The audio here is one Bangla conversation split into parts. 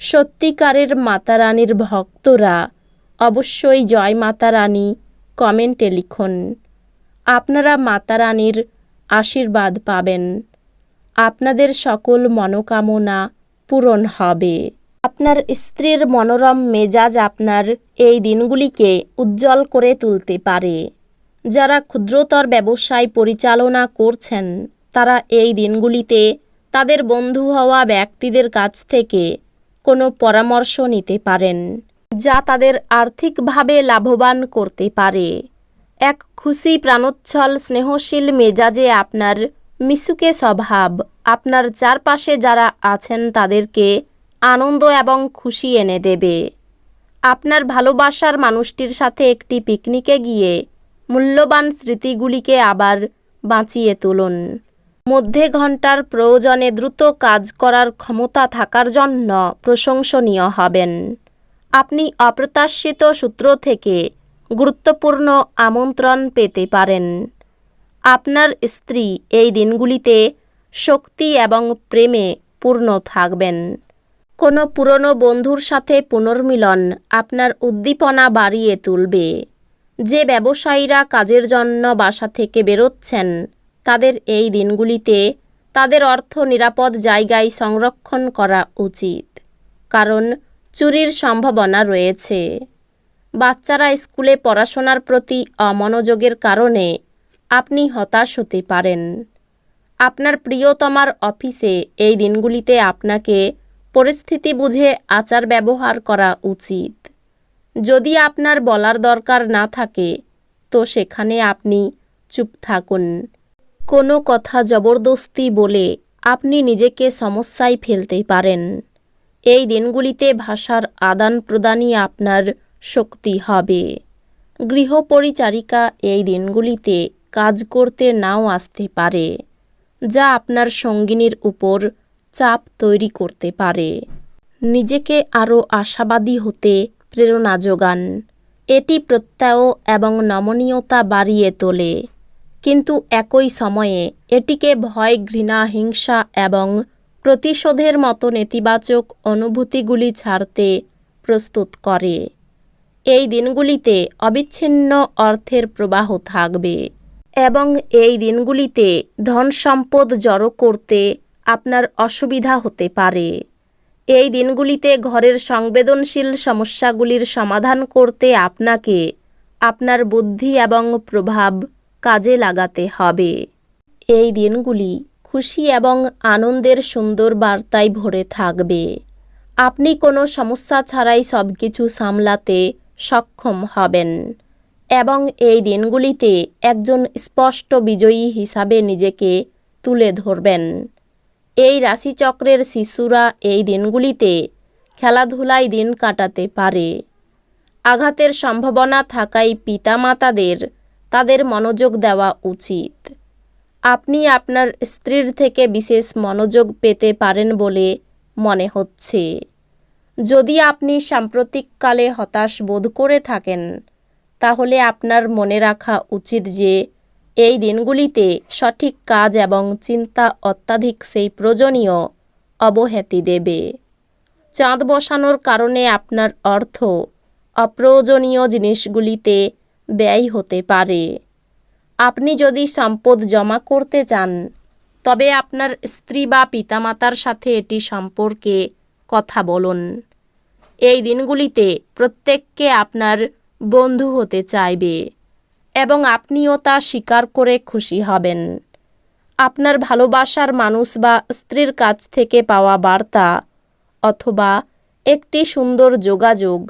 সত্যিকারের মাতারানীর ভক্তরা অবশ্যই জয় মাতারানী কমেন্টে লিখুন। আপনারা মাতারানীর আশীর্বাদ পাবেন। আপনাদের সকল মনোকামনা পূরণ হবে। আপনার স্ত্রীর মনোরম মেজাজ আপনার এই দিনগুলিকে উজ্জ্বল করে তুলতে পারে। যারা ক্ষুদ্রতর ব্যবসায় পরিচালনা করছেন, তারা এই দিনগুলিতে তাদের বন্ধু হওয়া ব্যক্তিদের কাছ থেকে কোনো পরামর্শ নিতে পারেন, যা তাদের আর্থিকভাবে লাভবান করতে পারে। এক খুশি প্রাণোচ্ছল স্নেহশীল মেজাজে আপনার মিশুকে স্বভাব, আপনার চারপাশে যারা আছেন তাদেরকে আনন্দ এবং খুশি এনে দেবে। আপনার ভালোবাসার মানুষটির সাথে একটি পিকনিকে গিয়ে মূল্যবান স্মৃতিগুলিকে আবার বাঁচিয়ে তুলুন। মধ্যে ঘণ্টার প্রয়োজনে দ্রুত কাজ করার ক্ষমতা থাকার জন্য প্রশংসনীয় হবেন। আপনি অপ্রত্যাশিত সূত্র থেকে গুরুত্বপূর্ণ আমন্ত্রণ পেতে পারেন। আপনার স্ত্রী এই দিনগুলিতে শক্তি এবং প্রেমে পূর্ণ থাকবেন। কোনো পুরনো বন্ধুর সাথে পুনর্মিলন আপনার উদ্দীপনা বাড়িয়ে তুলবে। যে ব্যবসায়ীরা কাজের জন্য বাসা থেকে বেরোচ্ছেন তাদের এই দিনগুলিতে তাদের অর্থ নিরাপদ জায়গায় সংরক্ষণ করা উচিত। কারণ চুরির সম্ভাবনা রয়েছে। বাচ্চারা স্কুলে পড়াশোনার প্রতি অমনোযোগের কারণে আপনি হতাশ হতে পারেন। আপনার প্রিয়তমার অফিসে এই দিনগুলিতে আপনাকে পরিস্থিতি বুঝে আচার ব্যবহার করা উচিত। যদি আপনার বলার দরকার না থাকে, তো সেখানে আপনি চুপ থাকুন। কোনো কথা জবরদস্তি বলে আপনি নিজেকে সমস্যায় ফেলতে পারেন। এই দিনগুলিতে ভাষার আদান প্রদানই আপনার শক্তি হবে। গৃহপরিচারিকা এই দিনগুলিতে কাজ করতে নাও আসতে পারে, যা আপনার সঙ্গিনীর উপর চাপ তৈরি করতে পারে। নিজেকে আরও আশাবাদী হতে প্রেরণা যোগান। এটি প্রত্যয় এবং নমনীয়তা বাড়িয়ে তোলে। কিন্তু একই সময়ে এটিকে ভয়, ঘৃণা, হিংসা এবং প্রতিশোধের মতো নেতিবাচক অনুভূতিগুলি ছাড়তে প্রস্তুত করে। এই দিনগুলিতে অবিচ্ছিন্ন অর্থের প্রবাহ থাকবে এবং এই দিনগুলিতে ধন সম্পদ জড়ো করতে আপনার অসুবিধা হতে পারে। এই দিনগুলিতে ঘরের সংবেদনশীল সমস্যাগুলির সমাধান করতে আপনাকে আপনার বুদ্ধি এবং প্রভাব কাজে লাগাতে হবে। এই দিনগুলি খুশি এবং আনন্দের সুন্দর বার্তায় ভরে থাকবে। আপনি কোনো সমস্যা ছাড়াই সব কিছু সামলাতে সক্ষম হবেন এবং এই দিনগুলিতে একজন স্পষ্ট বিজয়ী হিসাবে নিজেকে তুলে ধরবেন। এই রাশিচক্রের শিশুরা এই দিনগুলিতে খেলাধুলায় দিন কাটাতে পারে। আঘাতের সম্ভাবনা থাকায় পিতামাতাদের তাদের মনোযোগ দেওয়া উচিত। আপনি আপনার স্ত্রীর থেকে বিশেষ মনোযোগ পেতে পারেন বলে মনে হচ্ছে। যদি আপনি সাম্প্রতিককালে হতাশ বোধ করে থাকেন, তাহলে আপনার মনে রাখা উচিত যে, এই দিনগুলিতে সঠিক কাজ এবং চিন্তা অত্যাধিক সেই প্রয়োজনীয় অবহেতি দেবে। চাঁদ বসানোর কারণে আপনার অর্থ অপ্রয়োজনীয় জিনিসগুলিতে ব্যয় হতে পারে। আপনি যদি সম্পদ জমা করতে চান, তবে আপনার স্ত্রী বা পিতামাতার সাথে এটি সম্পর্কে কথা বলুন। এই দিনগুলিতে প্রত্যেককে আপনার বন্ধু হতে চাইবে এবং আপনিও তা স্বীকার করে খুশি হবেন। আপনার ভালোবাসার মানুষ বা স্ত্রীর কাছ থেকে পাওয়া বার্তা অথবা একটি সুন্দর যোগাযোগ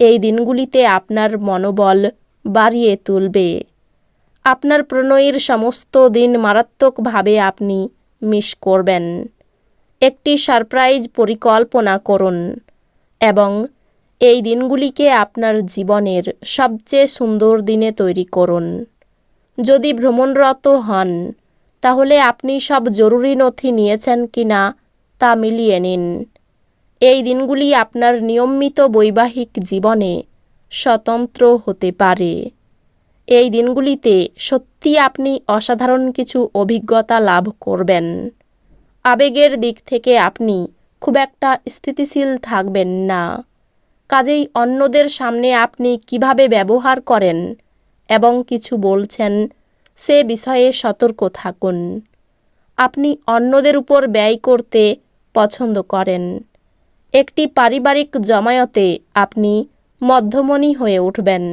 এই দিনগুলিতে আপনার মনোবল বাড়িয়ে তুলবে। আপনার প্রণয়ীর সমস্ত দিন মারাত্মকভাবে আপনি মিস করবেন। একটি সারপ্রাইজ পরিকল্পনা করুন এবং এই দিনগুলিকে আপনার জীবনের সবচেয়ে সুন্দর দিনে তৈরি করুন। যদি ভ্রমণরত হন, তাহলে আপনি সব জরুরি নথি নিয়েছেন কি না তা মিলিয়ে নিন। এই দিনগুলি আপনার নিয়মিত বৈবাহিক জীবনে স্বতন্ত্র হতে পারে। এই দিনগুলিতে সত্যি আপনি অসাধারণ কিছু অভিজ্ঞতা লাভ করবেন। আবেগের দিক থেকে আপনি খুব একটা স্থিতিশীল থাকবেন না। কাজেই অন্যদের সামনে আপনি কীভাবে ব্যবহার করেন এবং কিছু বলছেন, সে বিষয়ে সতর্ক থাকুন। আপনি অন্যদের উপর ব্যয় করতে পছন্দ করেন। একটি পারিবারিক জমায়েতে আপনি মধ্যমণি হয়ে উঠবেন।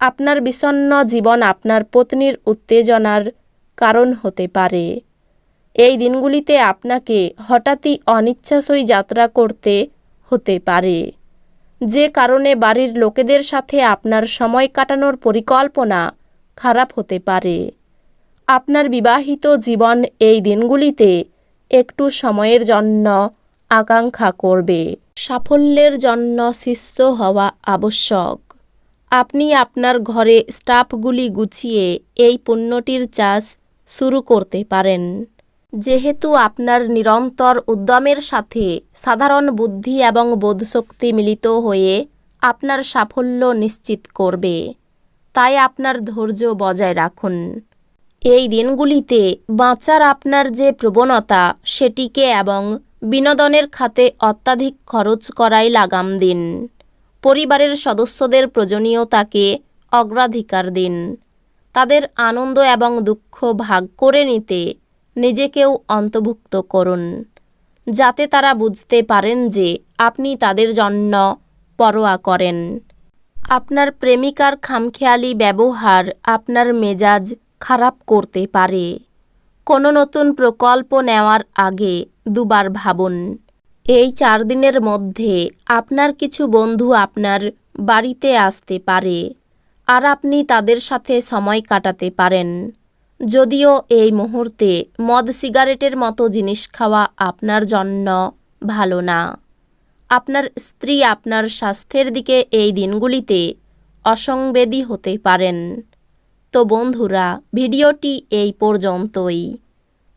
আপনার বিষণ্ন জীবন আপনার পত্নীর উত্তেজনার কারণ হতে পারে। এই দিনগুলিতে আপনাকে হঠাৎই অনিচ্ছাসই যাত্রা করতে হতে পারে। যে কারণে বাড়ির লোকেদের সাথে আপনার সময় কাটানোর পরিকল্পনা খারাপ হতে পারে। আপনার বিবাহিত জীবন এই দিনগুলিতে একটু সময়ের জন্য আকাঙ্ক্ষা করবে। সাফল্যের জন্য শিষ্য হওয়া আবশ্যক। আপনি আপনার ঘরে স্টাফগুলি গুছিয়ে এই পণ্যটির চাষ শুরু করতে পারেন। যেহেতু আপনার নিরন্তর উদ্যমের সাথে সাধারণ বুদ্ধি এবং বোধশক্তি মিলিত হয়ে আপনার সাফল্য নিশ্চিত করবে, তাই আপনার ধৈর্য বজায় রাখুন। এই দিনগুলিতে বাঁচার আপনার যে প্রবণতা, সেটিকে এবং বিনোদনের খাতে অত্যাধিক খরচ করাই লাগাম দিন। পরিবারের সদস্যদের প্রয়োজনীয়তাকে অগ্রাধিকার দিন। তাদের আনন্দ এবং দুঃখ ভাগ করে নিতে নিজেকেও অন্তর্ভুক্ত করুন। যাতে তারা বুঝতে পারেন যে আপনি তাদের জন্য পরোয়া করেন। আপনার প্রেমিকার খামখেয়ালি ব্যবহার আপনার মেজাজ খারাপ করতে পারে। কোনো নতুন প্রকল্প নেওয়ার আগে দুবার ভাবুন। এই চার দিনের মধ্যে আপনার কিছু বন্ধু আপনার বাড়িতে আসতে পারে আর আপনি তাদের সাথে সময় কাটাতে পারেন। যদিও এই মুহূর্তে মদ সিগারেটের মতো জিনিস খাওয়া আপনার জন্য ভালো না। আপনার স্ত্রী আপনার স্বাস্থ্যের দিকে এই দিনগুলিতে অসংবেদী হতে পারেন। তো বন্ধুরা, ভিডিওটি এই পর্যন্তই।